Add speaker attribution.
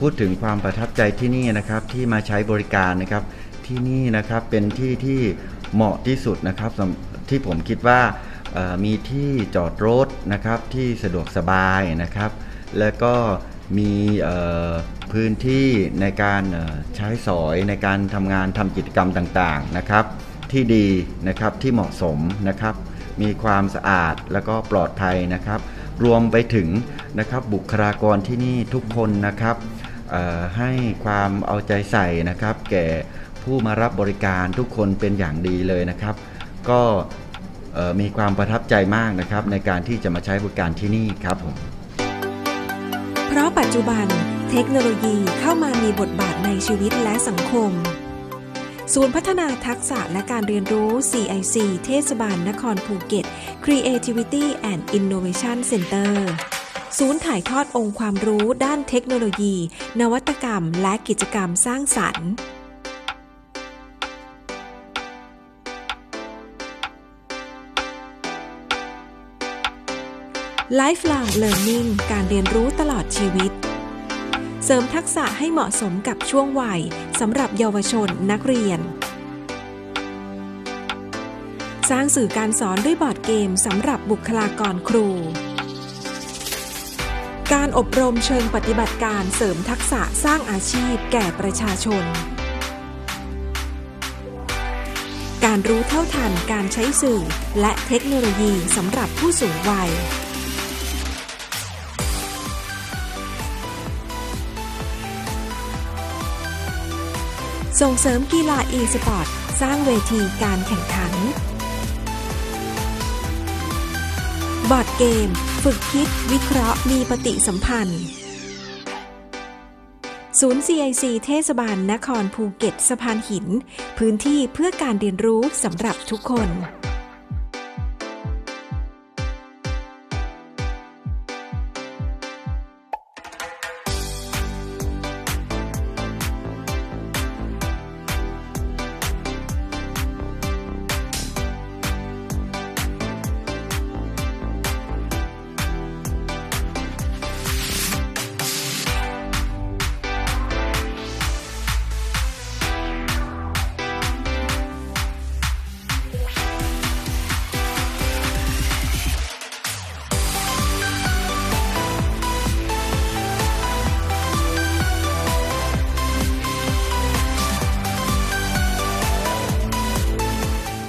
Speaker 1: พูดถึงความประทับใจที่นี่นะครับที่มาใช้บริการนะครับที่นี่นะครับเป็นที่ที่เหมาะที่สุดนะครับสำที่ผมคิดว่ามีที่จอดรถนะครับที่สะดวกสบายนะครับ แล้วก็มีพื้นที่ในการใช้สอยในการทำงานทำกิจกรรมต่างๆนะครับ ที่ดีนะครับที่เหมาะสมนะครับ มีความสะอาดแล้วก็ปลอดภัยนะครับ รวมไปถึงนะครับบุคลากรที่นี่ทุกคนนะครับ ให้ความเอาใจใส่นะครับ แก่ผู้มารับบริการทุกคนเป็นอย่างดีเลยนะครับ ก็มีความประทับใจมากนะครับ ในการที่จะมาใช้บริการที่นี่ครับผม
Speaker 2: เพราะปัจจุบันเทคโนโลยีเข้ามามีบทบาทในชีวิตและสังคม ศูนย์พัฒนาทักษะและการเรียนรู้ CIC เทศบาลนครภูเก็ต Creativity and Innovation Center ศูนย์ถ่ายทอดองค์ความรู้ด้านเทคโนโลยี นวัตกรรม และกิจกรรมสร้างสรรค์ Lifelong Learning การเรียนรู้ตลอดชีวิต เสริมทักษะให้เหมาะสมกับช่วงวัยสำหรับเยาวชนนักเรียน สร้างสื่อการสอนด้วยบอร์ดเกมสำหรับบุคลากรครู การอบรมเชิงปฏิบัติการเสริมทักษะสร้างอาชีพแก่ประชาชน การรู้เท่าทันการใช้สื่อและเทคโนโลยีสำหรับผู้สูงวัย ส่งเสริมกีฬา e-sport สร้างเวทีการแข่งขัน บอร์ดเกม ฝึกคิด วิเคราะห์ มีปฏิสัมพันธ์ ศูนย์ CIC เทศบาลนครภูเก็ตสะพานหิน พื้นที่เพื่อการเรียนรู้สำหรับทุกคน